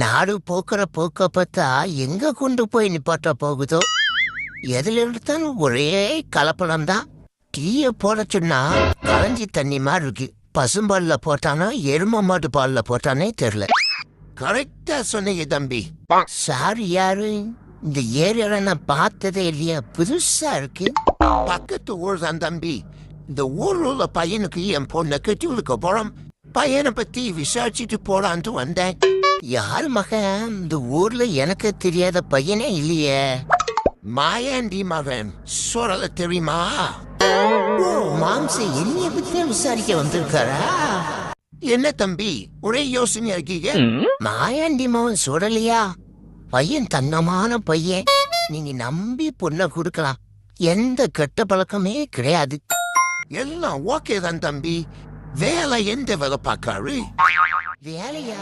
நாடு போக்குற போக்க பார்த்தா எங்க கொண்டு போய் நிப்பாட்ட போகுதோ? எதுல எடுத்தாலும் ஒரே கலப்படம் தான் டீய போட சொன்னா களைஞ்சி தண்ணி மாதிரி இருக்கு பசும்பால்ல போட்டானோ எரும மாட்டு பால்ல போட்டானே தெரியல. கரெக்டா சொன்னீங்க தம்பி. சாரி யாரு? இந்த ஏரியால நான் பார்த்ததே இல்லையா? புதுசா இருக்கு. பக்கத்து ஊர் தான் தம்பி. இந்த ஊர்ல உள்ள பையனுக்கு என் பொண்ணை கட்டி கொடுக்க போறோம். பையனை பத்தி விசாரிச்சுட்டு போலான்ட்டு வந்தேன். யார் மகன்? இந்த ஊர்ல எனக்கு தெரியாத பையனே இல்லையே. மாயாண்டி மகன். சொல்ல தெரியுமா? மாம்ச என்னைய பத்தி விசாரிக்க வந்திருக்காரா? என்ன தம்பி ஒரே யோசனையா இருக்கீங்க? மாயாண்டி மகன் சொல்லலையா? பையன் தங்கமான பையன். நீங்க நம்பி பொண்ணை கொடுக்கலாம். எந்த கெட்ட பழக்கமே கிடையாது. எல்லாம் ஓகே தான் தம்பி. வேலை எந்த வேலை பார்க்காரு? வேலையா?